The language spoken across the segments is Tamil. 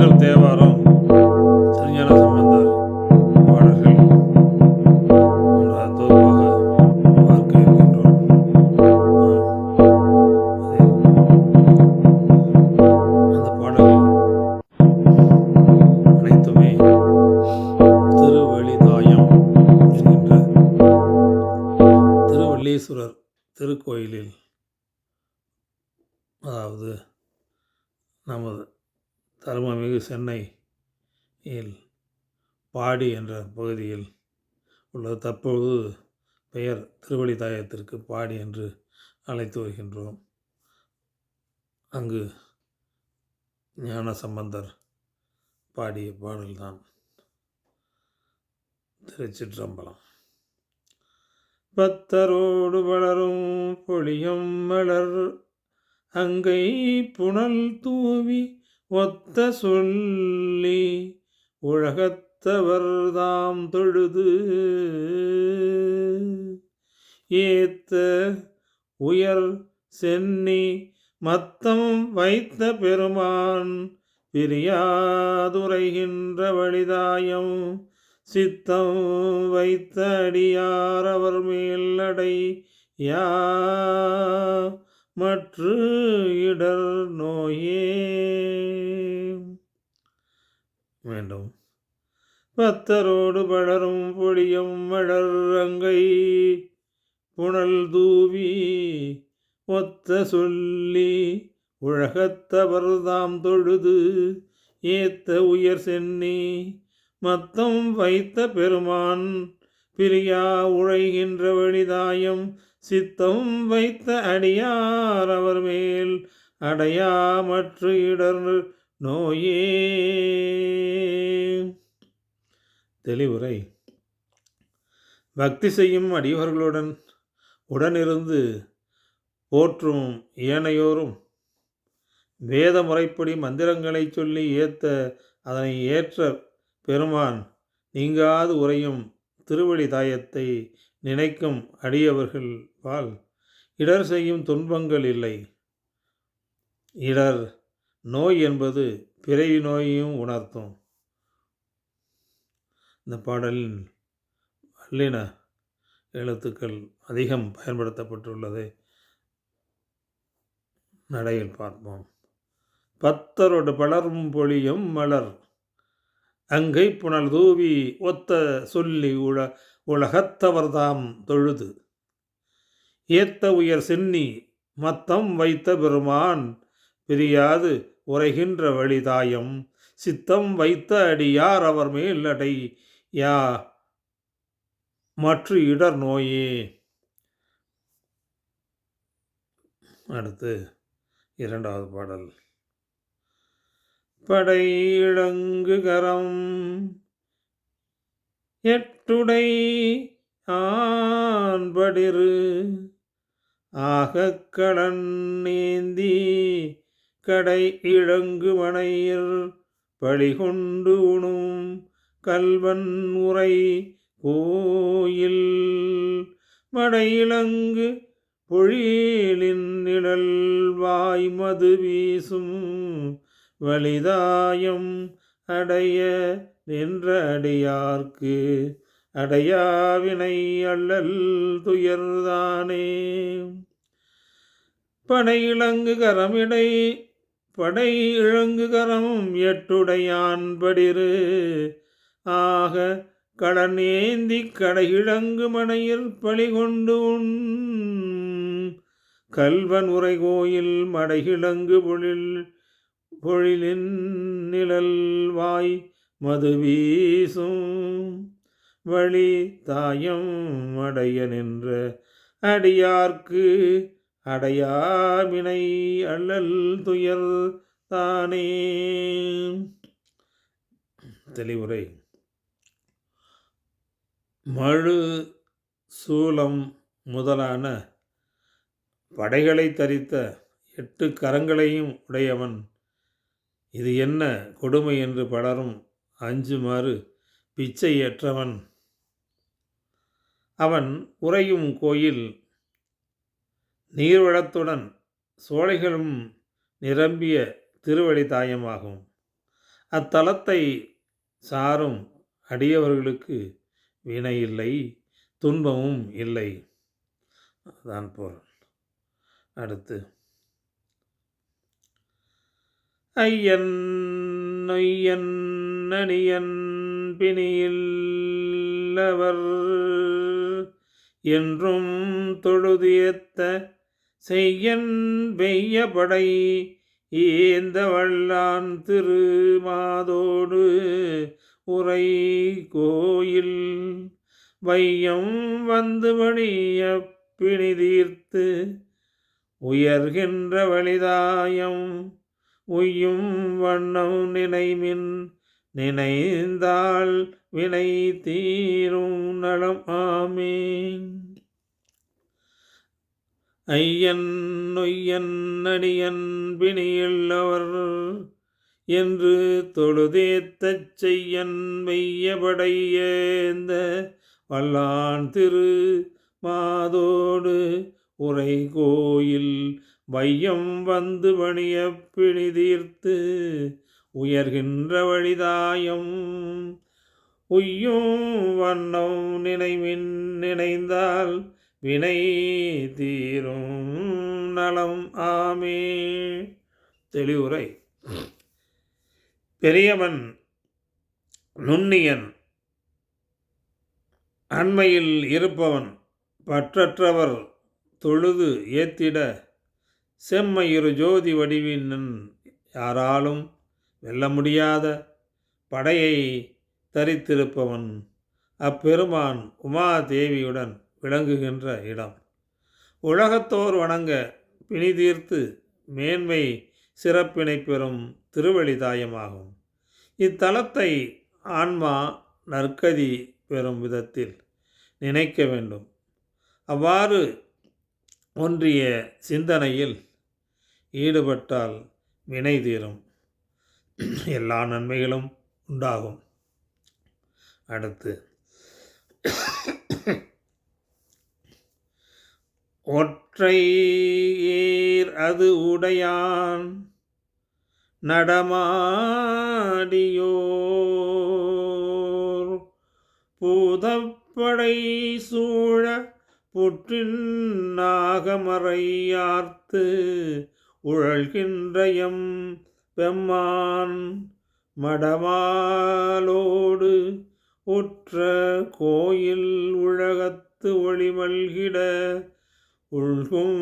எங்கள் தேவாரம். சென்னையில் பாடி என்ற பகுதியில் உள்ள தற்பொழுது பெயர் திருவழிதாயத்திற்கு பாடி என்று அழைத்து வருகின்றோம். அங்கு ஞான சம்பந்தர் பாடிய பாடல்தான் திருச்சிற்றம்பலம். பத்தரோடு வளரும் பொழியம் மலர் அங்கை புனல் தூவி ஒத்த சொல்லி உலகத்தவர் தாம் தொழுது. ஏத்த உயர் சென்னி மத்தம் வைத்த பெருமான் பிரியாதுரைகின்ற வழிதாயம். சித்தம் வைத்த அடியார் அவர் மேலடை யா மற்ற இடர் நோயே. வேண்டும். பத்தரோடு படரும் பொடியும் மலர் அங்கை புனல் தூவி ஒத்த சொல்லி உலகத்தவர்தாம் தொழுது ஏத்த உயர் சென்னி மத்தம் வைத்த பெருமான் பிரியா உழைகின்ற வழிதாயம் சித்தம் வைத்த அடியார் அவர் மேல் அடையா மற்ற இடர் நோயே. தெளிவுரை. பக்தி செய்யும் அடியவர்களுடன் உடனிருந்து போற்றும் ஏனையோரும் வேத முறைப்படி மந்திரங்களை சொல்லி ஏத்த அதனை ஏற்ற பெருமான் நீங்காது உரையும் திருவடி தாயத்தை நினைக்கும் அடியவர்கள் பால் இடர் செய்யும் துன்பங்கள் இல்லை. இடர் நோய் என்பது பிறவி நோயையும் உணர்த்தும். இந்த பாடலில் வல்லின எழுத்துக்கள் அதிகம் பயன்படுத்தப்பட்டுள்ளதை நடையில் பார்ப்போம். பத்தரோடு பலரும் பொழியும் மலர். அங்கை புனல் தூவி ஒத்த சொல்லி உல உலகத்தவர்தாம் தொழுது. ஏத்த உயர் சென்னி மத்தம் வைத்த பெருமான் பிரியாது உரைகின்ற வழிதாயம். சித்தம் வைத்த அடியார் அவர் மேல் அடை. யா மற்ற இடர் நோயே. அடுத்து இரண்டாவது பாடல். படை எட்டுடை ஆண்படிரு ஆகக்கடன் நேந்தி கடை இழங்கு மனையில் பழிகொண்டு உணும் கல்வன் உரை கோயில். மடையிலங்கு பொழிலின் நிழல் வாய் மது வீசும் வலிதாயம் அடைய நின்ற அடியார்க்கு அடையாவினை அல்லல் துயர்தானே. பனையிலங்கு கரமிடை படை இழங்கு கரம் எட்டுடையான் படிரு ஆக கடனேந்தி கடையிழங்கு மனையில் பழி கொண்டு கல்வன் உரை கோயில் மடைகிழங்கு பொழில் பொழிலின் நிழல் வாய் மது வீசும். வழி தாயம் அடைய நின்ற அடியார்க்கு அடையாவினை அல்லல் துயர் தானே. தெளிவுரை. மழு சூலம் முதலான படைகளை தரித்த எட்டு கரங்களையும் உடையவன். இது என்ன கொடுமை என்று பலரும் அஞ்சுமாறு பிச்சை ஏற்றவன் அவன் உறையும் கோயில் நீர்வளத்துடன் சோலைகளும் நிரம்பிய திருவடி தாயமாகும். அத்தலத்தை சாரும் அடியவர்களுக்கு வினை இல்லை துன்பமும் இல்லை. அதான் பொருள். அடுத்து. ஐயன் நொய்யன் அணியன் பிணியில்லவர் என்றும் தொழுதியத்த செய்யன் வெய்யபடை ஏந்த வல்லான் திருமாதோடு உரை கோயில் வையம் வந்து வழிய பிணி தீர்த்து உயர்கின்ற வழிதாயம் உய்யும் வண்ணம் நினைமின் நினைந்தால் வினை தீரும் நலம் ஆமீன். ஐயன் நொய்யன் அடியன் பிணியுள்ளவர் என்று தொழுதேத்தச் செய்யன் மெய்யபடையேந்த வல்லான் திரு மாதோடு உரை கோயில் வையம் வந்து பணிய தீர்த்து உயர்கின்ற வழிதாயம் உய்யும் வண்ணம் நினைவின் நினைந்தால் வினை தீரும் நலம் ஆமே. தெளிவுரை. பெரியவன் நுண்ணியன் அண்மையில் இருப்பவன் பற்றற்றவர் தொழுது ஏத்திட செம்மையிரு ஜோதி வடிவினன் யாராலும் வெல்ல முடியாத படையை தரித்திருப்பவன் அப்பெருமான் உமாதேவியுடன் விளங்குகின்ற இடம். உலகத்தோர் வணங்க பிணிதீர்த்து மேன்மை சிறப்பினை பெறும் திருவழிதாயமாகும் இத்தலத்தை ஆன்மா நற்கதி பெறும் விதத்தில் நினைக்க வேண்டும். அவ்வாறு ஒன்றிய சிந்தனையில் ஈடுபட்டால் வினை தீரும் எல்லா நன்மைகளும் உண்டாகும். அடுத்து ஒற்றை ஏர் அது உடையான் நடமாடியோர். பூதப்படை சூழ புற்றின் நாகமறையார்த்து உழல்கின்றயம் பெம்மான் மடமாலோடு உற்ற கோயில் உலகத்து ஒளிமல்கிட உள்கும்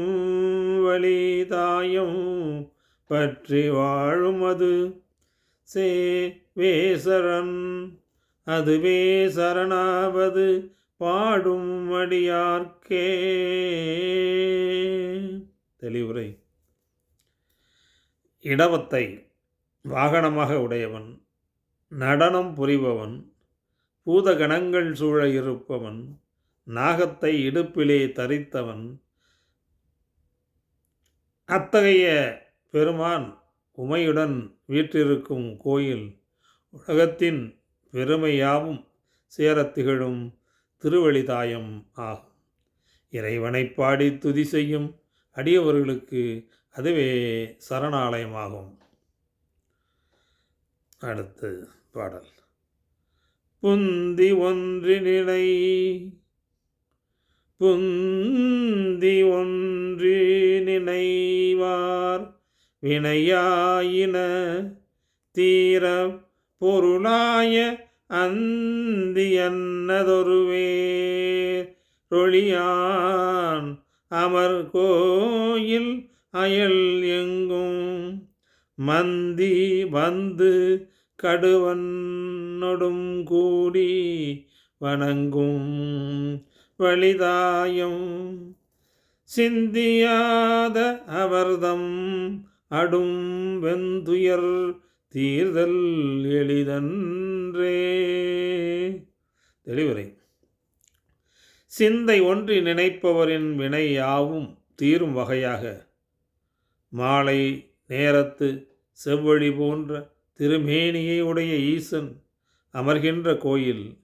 வழிதாயம் பற்றி வாழும் அது சே வேசரன் அதுவே சரணாவது பாடும் அடியார்க்கே. தெளிவுரை. இடவத்தை வாகனமாக உடையவன் நடனம் புரிபவன் பூதகணங்கள் சூழ இருப்பவன் நாகத்தை இடுப்பிலே தரித்தவன் அத்தகைய பெருமான் உமையுடன் வீற்றிருக்கும் கோயில் உலகத்தின் பெருமையாவும் சேரத் திகழும் திருவழிதாயம் ஆகும். இறைவனை பாடி துதி செய்யும் அடியவர்களுக்கு அதுவே சரணாலயமாகும். அடுத்து பாடல். புந்தி ஒன்றினை புந்தி ஒன்று நினைவார் வினையாயின தீர பொருளாய அந்தி ரொழியான் அமர் கோயில் அயல் எங்கும் மந்தி வந்து கடுவன்னொடும் கூடி வணங்கும். வழிதாயும். சிந்தியாத அவர்தம் அடும் வெந்துயர் தீர்தல் எளிதன்றே. தெளிவுரை. சிந்தை ஒன்றி நினைப்பவரின் வினை யாவும் தீரும் வகையாக. மாலை நேரத்து செவ்வழி போன்ற திருமேனியை உடைய ஈசன் அமர்கின்ற கோயில்.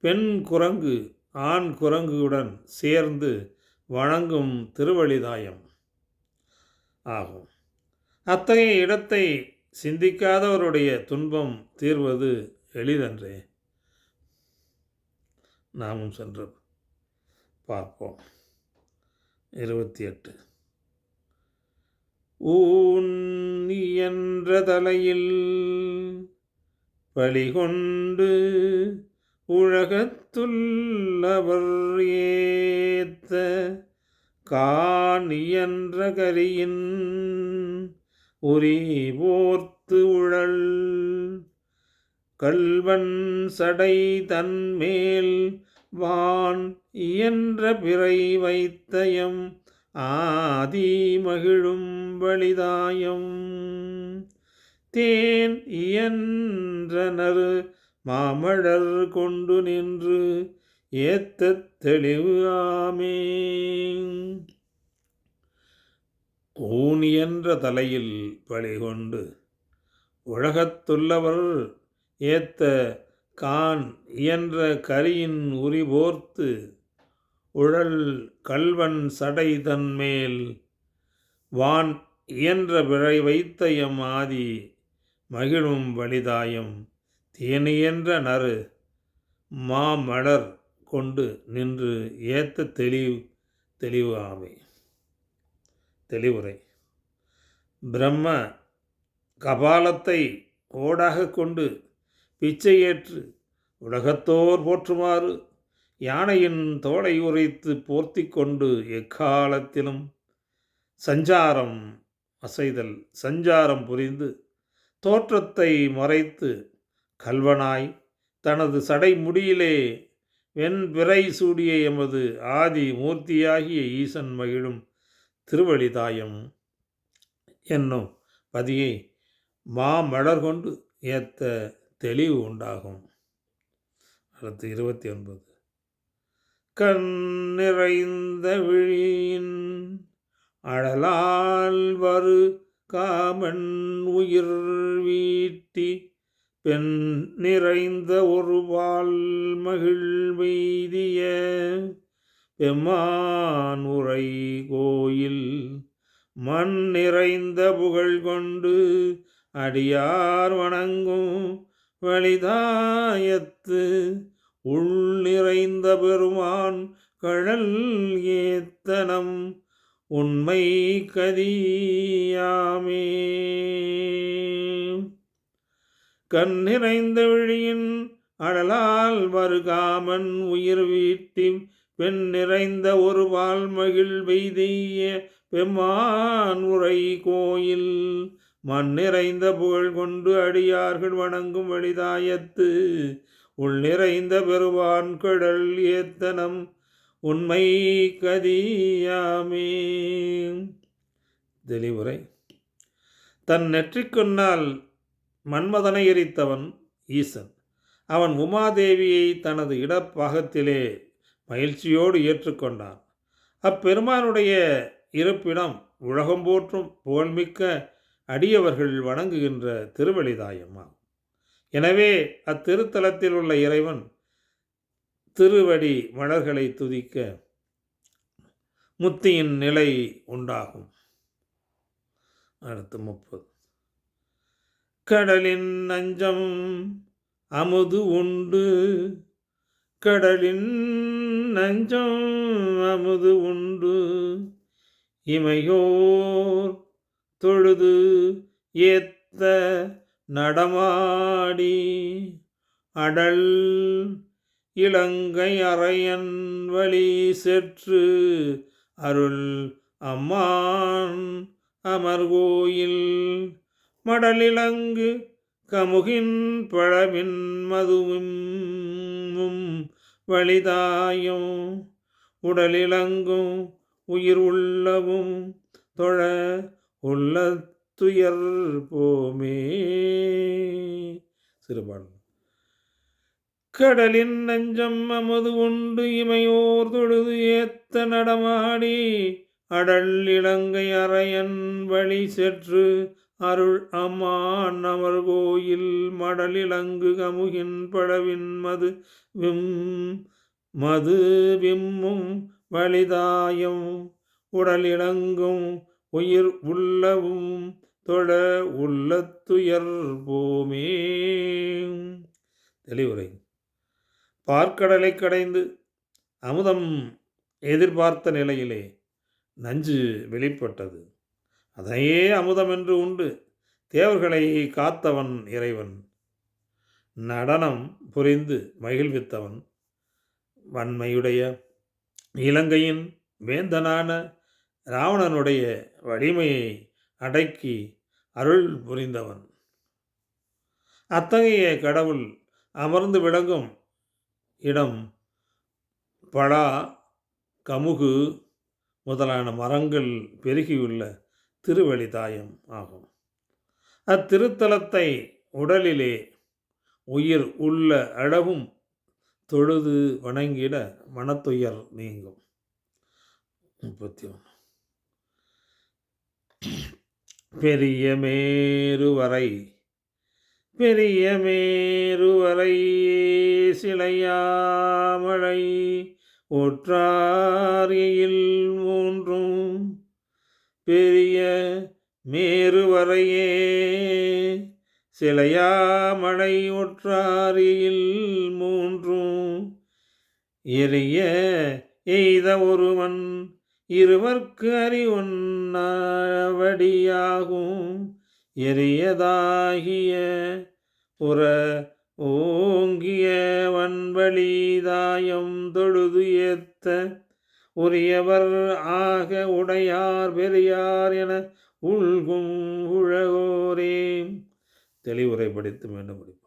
பெண் குரங்கு ஆண் குரங்குடன் சேர்ந்து வணங்கும் திருவழிதாயம் ஆகும். அத்தகைய இடத்தை சிந்திக்காதவருடைய துன்பம் தீர்வது எளிதன்றே? நாமும் சென்று பார்ப்போம். இருபத்தி எட்டு ஊன் என்ற தலையில் பலிகொண்டு கருத்துள்ளவர் ஏத்த காணியன்ற கரியின் உரி ஓர்த்து உழல். கல்வன் சடை தன்மேல் வான் இயன்ற பிறை வைத்தயம் ஆதி மகிழும் வழிதாயம் தேன் இயன்றனர் மாமழர் கொண்டு நின்று ஏத்தத் தெளிவு ஆமே ஊன் என்ற தலையில் பழிகொண்டு உலகத்துள்ளவர் ஏத்த கான் இயன்ற கரியின் உரிபோர்த்து உழல் கல்வன் சடை தன்மேல் வான் இயன்ற பிழை வைத்த எம் ஆதி மகிழும் வலிதாயம். தேனியன்ற நறு மாமலர் கொண்டு நின்று ஏத்த தெளிவு தெளிவு ஆமை தெளிவுரை. பிரம்ம கபாலத்தை ஓடாக கொண்டு பிச்சை ஏற்று உலகத்தோர் போற்றுமாறு யானையின் தோலை உரைத்து போர்த்தி கொண்டு எக்காலத்திலும் சஞ்சாரம் அசைதல் சஞ்சாரம் புரிந்து தோற்றத்தை மறைத்து கல்வனாய் தனது சடை முடியிலே வெண்பிறை சூடிய எமது ஆதி மூர்த்தியாகிய ஈசன் மகிழும் திருவழிதாயம் என்னும் பதியை மாமலர் கொண்டு ஏத்த தெளிவு உண்டாகும். அடுத்து இருபத்தி ஒன்பது கண் நிறைந்த விழியின் அழலால் வரு காமன் உயிர் வீட்டி பெண் நிறைந்த ஒருவால் மகிழ்வெய்திய பெம்மான் உரை கோயில். மண் நிறைந்த புகழ் கொண்டு அடியார் வணங்கும் வழிதாயத்து. உள் நிறைந்த பெருமான் கழல் ஏத்தனம். உண்மை கதியாமே. கண் நிறைந்த விழியின் அழலால் வருகாமன் உயிர் வீட்டி பெண் நிறைந்த ஒரு பால் மகிழ் வெய்திய பெம்மான் உரை கோயில். மண் நிறைந்த புகழ் கொண்டு அடியார்கள் வணங்கும் வழிதாயத்து உள் நிறைந்த பெருவான் கடல் ஏத்தனம் உண்மை கதியாமே. தெளிவுரை. தன் நெற்றிக்கொன்னால் மன்மதனை எரித்தவன் ஈசன். அவன் உமாதேவியை தனது இடப்பாகத்திலே மகிழ்ச்சியோடு ஏற்றுக்கொண்டான். அப்பெருமானுடைய இருப்பிடம் உலகம் போற்றும் புகழ்மிக்க அடியவர்கள் வணங்குகின்ற திருவழிதாயம்மாகும் எனவே அத்திருத்தலத்தில் உள்ள இறைவன் திருவடி மலர்களை துதிக்க முத்தியின் நிலை உண்டாகும். அடுத்து முப்பது. கடலின் நஞ்சம் அமுது உண்டு. கடலின் நஞ்சம் அமுது உண்டு. இமையோர் தொழுது ஏத்த நடமாடி. அடல் இலங்கை அறையன் வழி செற்று அருள் அம்மான் அமர்கோயில். மடலிலங்கு கமுகின் பழவின் மதுவும் வழிதாயும் உடலிலங்கும் உயிர் உள்ளவும் தொழ உள்ள துயர் போமே. சிறுபாடு கடலின் நஞ்சம் அமது உண்டு இமையோர் தொழுது ஏத்த நடமாடி அடல் இலங்கை அறையன் வழி சென்று அருள் அம்மான் அமர் கோயில் மடலிலங்கு கமுகின் படவின் மது விம் மது விம்மும் வலிதாயம். உடலிலங்கும் உயிர் உள்ளவும் தொழ உள்ளத்துயர் போமே. தெளிவுரை. பார்க்கடலை கடைந்து அமுதம் எதிர்பார்த்த நிலையிலே நஞ்சு வெளிப்பட்டது. அதையே அமுதம் என்று உண்டு. தேவர்களை காத்தவன் இறைவன். நடனம் புரிந்து மகிழ்வித்தவன். வன்மையுடைய இலங்கையின் வேந்தனான ராவணனுடைய வலிமையை அடக்கி அருள் புரிந்தவன். அத்தகைய கடவுள் அமர்ந்து விளங்கும் இடம் பலா கமுகு முதலான மரங்கள் பெருகியுள்ள திருவழிதாயம் ஆகும். அத்திருத்தலத்தை உடலிலே உயிர் உள்ள அளவும் தொழுது வணங்கிட மனத்துயர் நீங்கும். முப்பத்தி ஒன்று பெரிய மேருவரை பெரிய மேருவரை சிலையாமழை ஒற்றாரியில் மூன்றும் பெரிய மேருவரையே சிலையாமடை ஒற்றாரியில் மூன்றும் எரிய எய்த ஒருவன் இருவர்க்கு அறிவொன்னவடியாகும். எரியதாகிய புற ஓங்கிய வன்வழிதாயம் தொழுது ஏத்த உரியவர் ஆக உடையார் பெரியார் என உள்கும் உழகோரே. தெளிவுரை படித்து மீண்டும் படிப்போம்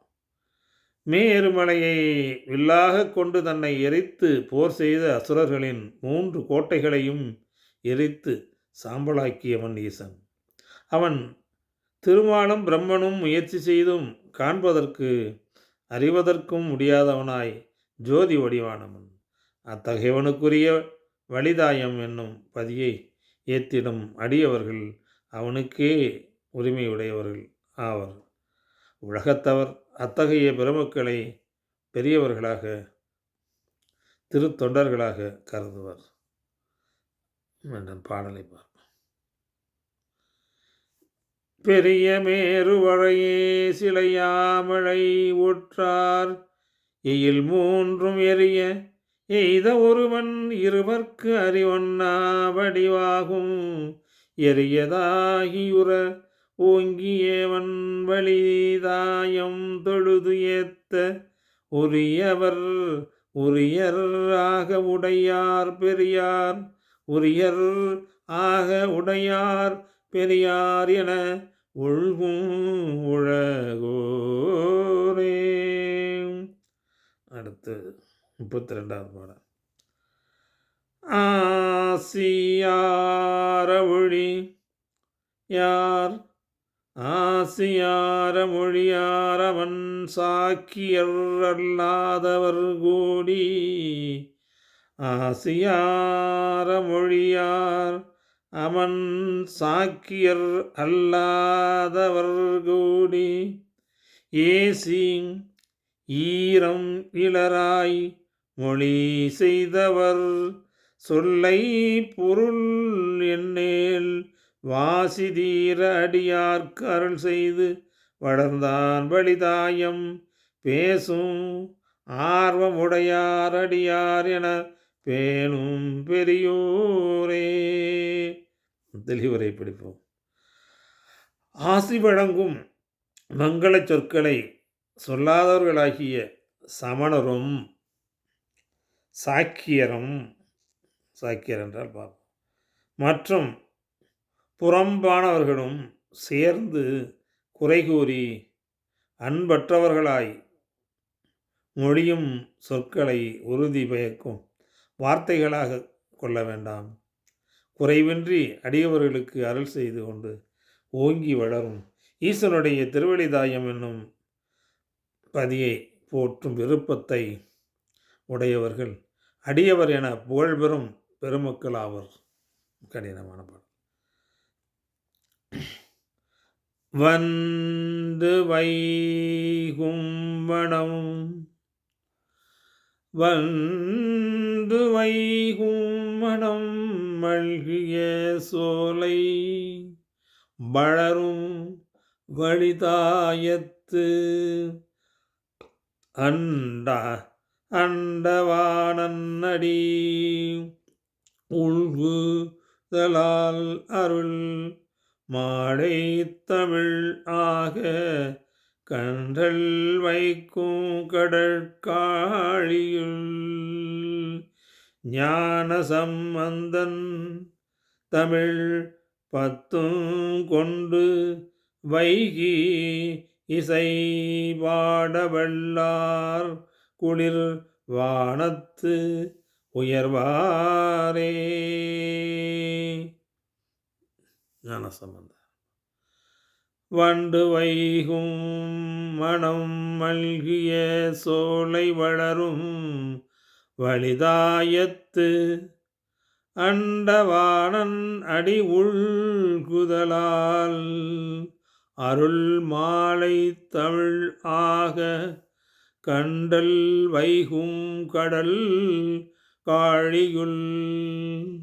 மேருமலையை வில்லாக கொண்டு தன்னை எரித்து போர் செய்த அசுரர்களின் மூன்று கோட்டைகளையும் எரித்து சாம்பலாக்கியவன் ஈசன். அவன் திருமாலும் பிரம்மனும் முயற்சி செய்தும் காண்பதற்கு அறிவதற்கும் முடியாதவனாய் ஜோதி வடிவானவன். அத்தகையவனுக்குரிய வலிதாயம் என்னும் பதியை ஏத்திடும் அடியவர்கள் அவனுக்கே உரிமையுடையவர்கள் ஆவர். உலகத்தவர் அத்தகைய பெருமக்களை பெரியவர்களாக திருத்தொண்டர்களாக கருதுவர். பாடலை பார்ப்போம். பெரிய மேருவழையே சிலையாமழை ஒற்றார் எயில் மூன்றும் எரிய எய்த ஒருவன் இருவர்க்கு அறிவொன்னா வடிவாகும். எரியதாகியுற ஓங்கியவன் வழிதாயம் தொழுது ஏத்த உரியவர். உரியர் ஆக உடையார் பெரியார். உரியர் ஆக உடையார் பெரியார் என ஒழுகும் உழகோரே அடுத்தது. முப்பத்தி ரெண்டாவது பாடம் ஆசியாரமொழி. யார்? ஆசியார மொழியாரவன் சாக்கியர் கூடி. ஆசியார மொழியார் அவன் சாக்கியர் அல்லாதவர் கூடி. ஏசி ஈரம் இளராய் மொழி செய்தவர் சொல்லை பொருள் என்னேல் வாசிதீர அடியார்க்கு அருள் செய்து வளர்ந்தான் வழிதாயம் பேசும் ஆர்வமுடையார் அடியார் என பேணும் பெரியோரே. தெளிவுரை பிடிப்போம். ஆசி வழங்கும் மங்கள சொற்களை சொல்லாதவர்களாகிய சமணரும் சாக்கியரும் சாக்கியர் என்றால் பார்ப்போம் மற்றும் புறம்பானவர்களும் சேர்ந்து குறை கூறி அன்பற்றவர்களாய் மொழியும் சொற்களை உறுதி பயக்கும் வார்த்தைகளாக கொள்ள வேண்டாம். குறைவின்றி அடியவர்களுக்கு அருள் செய்து கொண்டு ஓங்கி வளரும். ஈசனுடைய திருவழிதாயம் என்னும் பதியை போற்றும் விருப்பத்தை உடையவர்கள் அடியவர் என புகழ்பெறும் பெருமக்கள் ஆவர் கடினமான பாடல். வந்து வைகும்பனம் வந்து வைகும் மல்கிய சோலை வளரும் வழிதாயத்து அண்டா அண்டவானன்னடி. உள்குதலால் அருள் மாடை தமிழ் ஆக கன்றல் வைக்கும் கடற்காழியுள். ஞான சம்பந்தன் தமிழ் பத்தும் கொண்டு வைகி இசை பாடவல்லார் குளிர் வானத்து உயர்வாரே. ஞானசம்பந்தர். வண்டு வைகும் மனம் மல்கிய சோலை வளரும் வலிதாயத்து அண்டவானன் அடி உள்குதலால் அருள் மாலை தமிழ் ஆக கண்டல் வைகும் கடல் காழியுள்.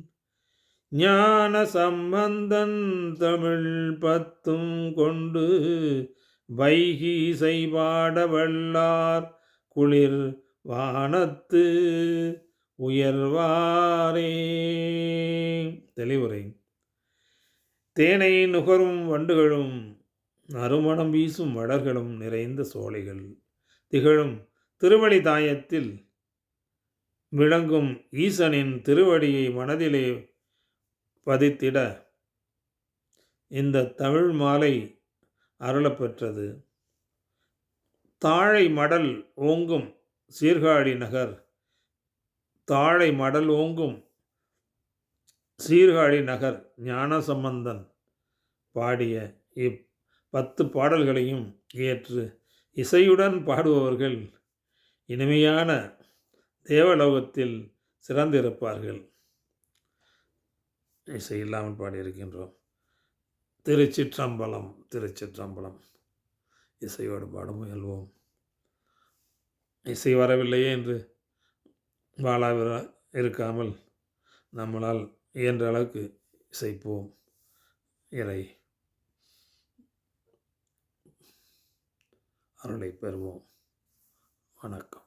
ஞான சம்பந்தன் தமிழ் பத்தும் கொண்டு வைகி செய்வாட வல்லார் குளிர் வானத்து உயர்வாரே. தெளிவுரை. தேனை நுகரும் வண்டுகளும் நறுமணம் வீசும் வடர்களும் நிறைந்த சோலைகள். திகழும் திருவடிதாயத்தில் விளங்கும் ஈசனின் திருவடியை மனதிலே பதித்திட இந்த தமிழ் மாலை அருளப்பெற்றது. தாழை மடல் ஓங்கும் சீர்காழி நகர். தாழை மடல் ஓங்கும் சீர்காழி நகர். ஞானசம்பந்தன் பாடிய இப் பத்து பாடல்களையும் ஏற்று இசையுடன் பாடுபவர்கள் இனிமையான தேவலோகத்தில் சிறந்திருப்பார்கள். இசை இல்லாமல் பாடியிருக்கின்றோம். திருச்சிற்றம்பலம் திருச்சிற்றம்பலம். இசையோடு பாட முயல்வோம். இசை வரவில்லையே என்று வாழாவிர இருக்காமல் நம்மளால் இயன்ற அளவுக்கு இசைப்போம். இறை அருளை பெறுவோம். வணக்கம்.